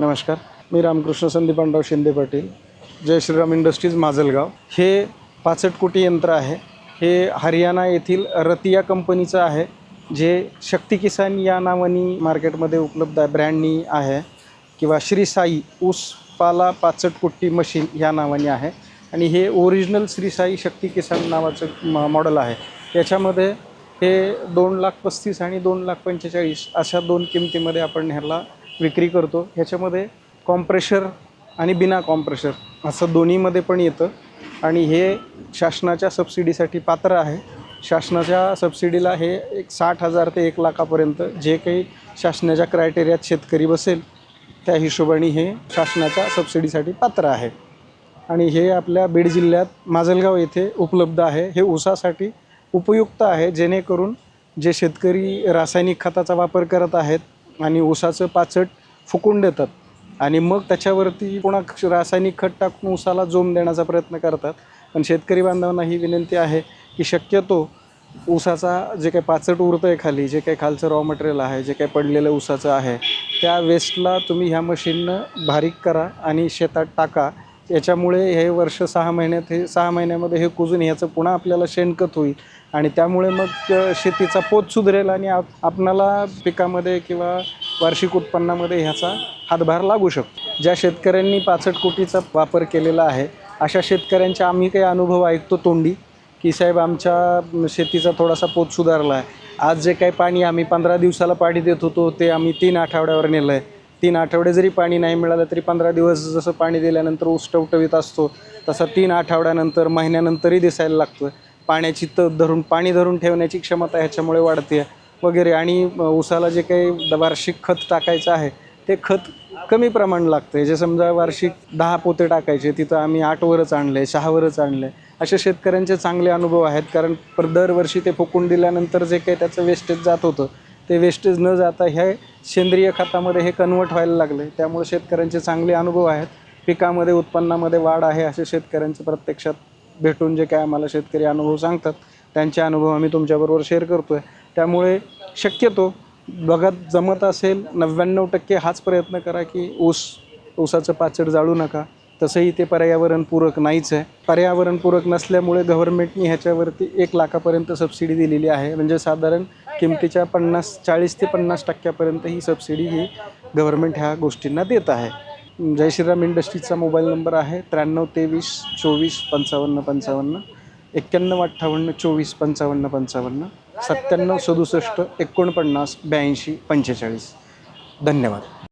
नमस्कार. मी रामकृष्ण संदीपानराव शिंदे पाटील. जय श्रीराम इंडस्ट्रीज माजलगाव. हे पाचट कोटी यंत्र आहे. हे हरियाणा येथील रतिया कंपनीचं आहे. जे शक्ती किसान या नावानी मार्केटमध्ये उपलब्ध आहे ब्रँडनी आहे किंवा श्री साई ऊसपाला पाचट कुट्टी मशीन या नावाने आहे. आणि हे ओरिजिनल श्री साई शक्ती किसान नावाचं म मॉडल आहे. याच्यामध्ये हे दोन लाख पस्तीस आणि दोन लाख पंचेचाळीस अशा दोन किमतीमध्ये आपण ह्याला विक्री करतो. ह्याच्यामध्ये कॉम्प्रेशर आणि बिना कॉम्प्रेशर असं दोन्हीमध्ये पण येतं. आणि हे शासनाच्या सबसिडीसाठी पात्र आहे. शासनाच्या सबसिडीला हे एक साठ हजार ते एक लाखापर्यंत जे काही शासनाच्या क्रायटेरियात शेतकरी बसेल त्या हिशोबाने हे शासनाच्या सबसिडीसाठी पात्र आहे. आणि हे आपल्या बीड जिल्ह्यात माजलगाव येथे उपलब्ध आहे. हे ऊसासाठी उपयुक्त आहे जेणेकरून जे शेतकरी रासायनिक खताचा वापर करत आहेत आणि ऊसाचं पाचट फुकून देतात. आणि मग त्याच्यावरती पुन्हा रासायनिक खत टाकून ऊसाला जोम देण्याचा प्रयत्न करतात. पण शेतकरी बांधवांना ही विनंती आहे की शक्यतो ऊसाचा जे काही पाचट उरतं आहे खाली जे काही खालचं रॉ मटेरियल आहे जे काही पडलेलं ऊसाचं आहे त्या वेस्टला तुम्ही ह्या मशीननं बारीक करा आणि शेतात टाका. याच्यामुळे हे वर्ष सहा महिन्यात हे सहा महिन्यामध्ये हे कुजून ह्याचं पुन्हा आपल्याला शेणखत होईल. आणि त्यामुळे मग शेतीचा पोत सुधरेल आणि आप आपणाला पिकामध्ये किंवा वार्षिक उत्पन्नामध्ये ह्याचा हातभार लागू शकतो. ज्या शेतकऱ्यांनी पाचट कोटीचा वापर केलेला आहे अशा शेतकऱ्यांच्या आम्ही काही अनुभव ऐकतो तोंडी की साहेब आमच्या शेतीचा थोडासा पोत सुधारला आहे. आज जे काही पाणी आम्ही पंधरा दिवसाला पाणी देत होतो ते आम्ही तीन आठवड्यावर नेलं आहे तीन आठवडे जरी पाणी नाही मिळालं तरी पंधरा दिवस जसं पाणी दिल्यानंतर ऊस टवटवीत असतो तसा तीन आठवड्यानंतर महिन्यानंतरही दिसायला लागतो. पाण्याची त धरून पाणी धरून ठेवण्याची क्षमता ह्याच्यामुळे वाढते वगैरे. आणि ऊसाला जे काही वार्षिक खत टाकायचं आहे ते खत कमी प्रमाण लागतं आहे जे समजा वार्षिक दहा पोते टाकायचे तिथं आम्ही आठवरच आणलं आहे सहावरच आणलं आहे असे शेतकऱ्यांचे चांगले अनुभव आहेत कारण पर दरवर्षी ते फुकून दिल्यानंतर जे काही त्याचं वेस्टेज जात होतं ते वेस्टेज न जाता ह्या सेंद्रिय खतामध्ये हे कन्वर्ट व्हायला लागले. त्यामुळे शेतकऱ्यांचे चांगले अनुभव आहेत. पिकामध्ये उत्पन्नामध्ये वाढ आहे असे शेतकऱ्यांचे प्रत्यक्षात भेटून जे काय आम्हाला शेतकरी अनुभव सांगतात त्यांचे अनुभव आम्ही तुमच्याबरोबर शेअर करतो आहे त्यामुळे शक्यतो बघत जमत असेल नव्याण्णव टक्के हाच प्रयत्न करा की ऊस ऊसाचं पाचड जाळू नका. तसंही ते पर्यावरणपूरक नाहीच आहे. पर्यावरणपूरक नसल्यामुळे गव्हर्नमेंटनी ह्याच्यावरती एक लाखापर्यंत सबसिडी दिलेली आहे. म्हणजे साधारण किमतीच्या पन्नास चाळीस ते पन्नास टक्क्यापर्यंत ही सबसिडी ही गव्हर्नमेंट ह्या गोष्टींना देत आहे. जय श्रीराम इंडस्ट्रीजचा मोबाईल नंबर आहे त्र्याण्णव तेवीस चोवीस पंचावन्न पंचावन्न एक्क्याण्णव अठ्ठावन्न चोवीस पंचावन्न पंचावन्न सत्त्याण्णव सदुसष्ट एकोणपन्नास ब्याऐंशी पंचेचाळीस. धन्यवाद.